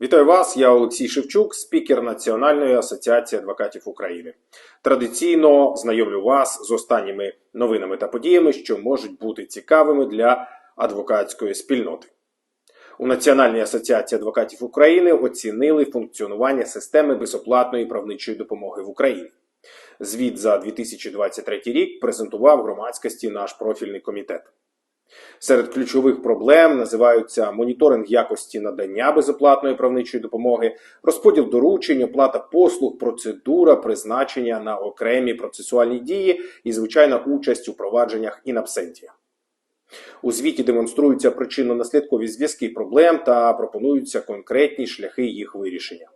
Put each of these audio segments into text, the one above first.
Вітаю вас, я Олексій Шевчук, спікер Національної асоціації адвокатів України. Традиційно знайомлю вас з останніми новинами та подіями, що можуть бути цікавими для адвокатської спільноти. У Національній асоціації адвокатів України оцінили функціонування системи безоплатної правничої допомоги в Україні. Звіт за 2023 рік презентував громадськості наш профільний комітет. Серед ключових проблем називаються моніторинг якості надання безоплатної правничої допомоги, розподіл доручень, оплата послуг, процедура призначення на окремі процесуальні дії і звичайна участь у провадженнях absentia. У звіті демонструються причинно-наслідкові зв'язки проблем та пропонуються конкретні шляхи їх вирішення.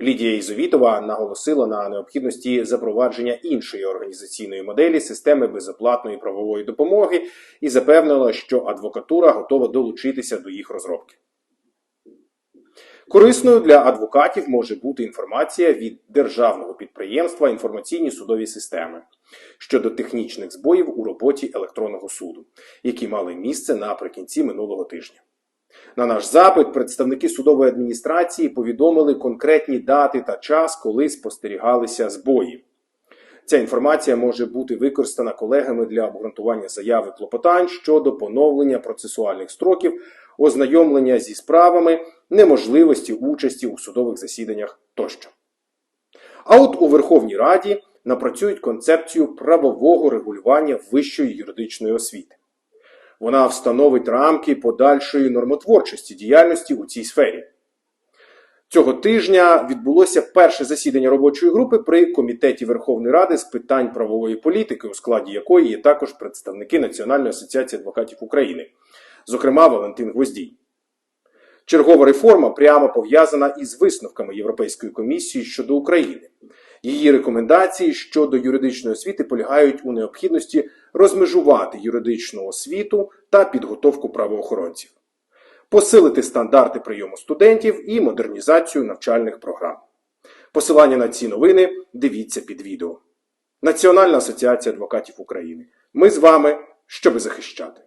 Лідія Ізовітова наголосила на необхідності запровадження іншої організаційної моделі системи безоплатної правової допомоги і запевнила, що адвокатура готова долучитися до їх розробки. Корисною для адвокатів може бути інформація від державного підприємства інформаційні судові системи щодо технічних збоїв у роботі електронного суду, які мали місце наприкінці минулого тижня. На наш запит представники судової адміністрації повідомили конкретні дати та час, коли спостерігалися збої. Ця інформація може бути використана колегами для обґрунтування заяви клопотань щодо поновлення процесуальних строків, ознайомлення зі справами, неможливості участі у судових засіданнях тощо. А от у Верховній Раді напрацюють концепцію правового регулювання вищої юридичної освіти. Вона встановить рамки подальшої нормотворчості діяльності у цій сфері. Цього тижня відбулося перше засідання робочої групи при комітеті Верховної Ради з питань правової політики, у складі якої є також представники Національної асоціації адвокатів України, зокрема Валентин Гвоздій. Чергова реформа прямо пов'язана із висновками Європейської комісії щодо України. Її рекомендації щодо юридичної освіти полягають у необхідності розмежувати юридичну освіту та підготовку правоохоронців, посилити стандарти прийому студентів і модернізацію навчальних програм. Посилання на ці новини дивіться під відео. Національна асоціація адвокатів України. Ми з вами, щоби захищати.